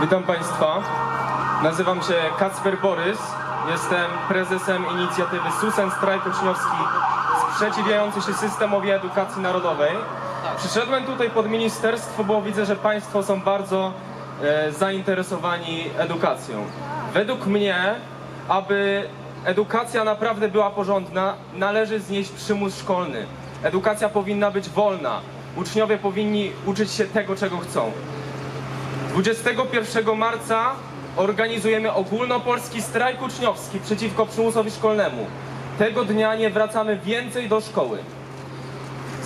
Witam Państwa. Nazywam się Kacper Borys. Jestem prezesem inicjatywy Susen Strajk Uczniowski sprzeciwiający się systemowi edukacji narodowej. Przyszedłem tutaj pod ministerstwo, bo widzę, że Państwo są bardzo e, zainteresowani edukacją. Według mnie, aby edukacja naprawdę była porządna, należy znieść przymus szkolny. Edukacja powinna być wolna. Uczniowie powinni uczyć się tego, czego chcą. 21 marca organizujemy ogólnopolski strajk uczniowski przeciwko przymusowi szkolnemu. Tego dnia nie wracamy więcej do szkoły.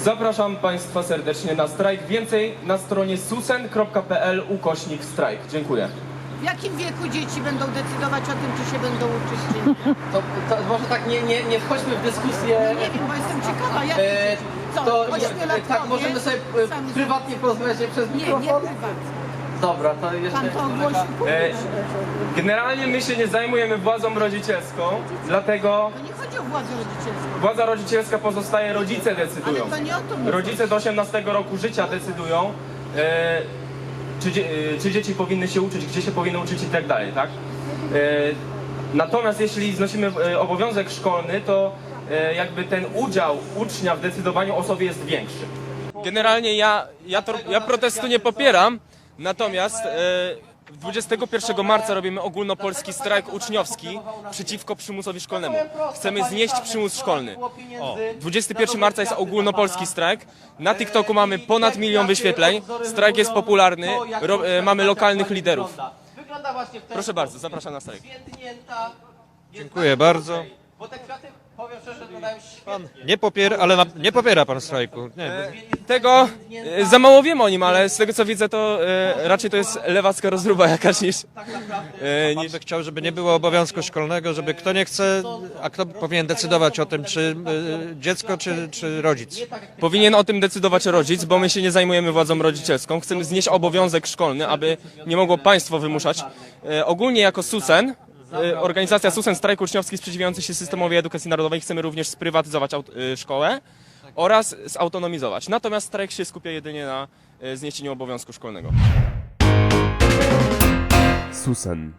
Zapraszam Państwa serdecznie na strajk. Więcej na stronie susen.pl ukośnik strajk. Dziękuję. W jakim wieku dzieci będą decydować o tym, czy się będą uczyć, czy nie? To, to może tak nie, nie, nie wchodźmy w dyskusję. No nie wiem, bo jestem ciekawa, jak E, co, to tak możemy sobie e, sami prywatnie porozmawiać przez Nie, nie mikrofon? prywatnie. Dobra, to jeszcze. Pan to ogłosi E, publicznie. generalnie my się nie zajmujemy władzą rodzicielską, dlatego To nie chodzi o władzę rodzicielską. władza rodzicielska pozostaje, rodzice Ale decydują. to nie o to mówię. Rodzice do 18 roku życia decydują, e, czy, dzie- e, czy dzieci powinny się uczyć, gdzie się powinny uczyć i tak dalej, tak? E, natomiast jeśli znosimy e, obowiązek szkolny, to e, jakby ten udział ucznia w decydowaniu o sobie jest większy. Generalnie ja, ja, to, ja protestu nie popieram, natomiast e, 21 marca robimy ogólnopolski strajk uczniowski przeciwko przymusowi szkolnemu. Chcemy znieść przymus szkolny. O, 21 marca jest ogólnopolski strajk. Na TikToku mamy ponad milion wyświetleń. Strajk jest popularny. Ro, e, mamy lokalnych liderów. Proszę bardzo, zapraszam na strajk. Dziękuję bardzo. Bo te kwiaty, powiem szczerze, świetnie. Nie popiera, ale na, nie popiera pan strajku. Nie, Tego e, za mało wiem o nim, ale z tego co widzę, to e, raczej to jest lewacka rozruba jakaś niż. E, pan niż by chciał, żeby nie było obowiązku szkolnego, żeby kto nie chce, a kto powinien decydować o tym, czy y, dziecko, czy, czy rodzic. Powinien o tym decydować rodzic, bo my się nie zajmujemy władzą rodzicielską. Chcemy znieść obowiązek szkolny, aby nie mogło państwo wymuszać. E, ogólnie jako SUSEN, e, organizacja SUSEN Strajk Uczniowski sprzeciwiający się systemowi edukacji narodowej, chcemy również sprywatyzować e, szkołę oraz zautonomizować. Natomiast strajk się skupia jedynie na e, zniesieniu obowiązku szkolnego. Susen.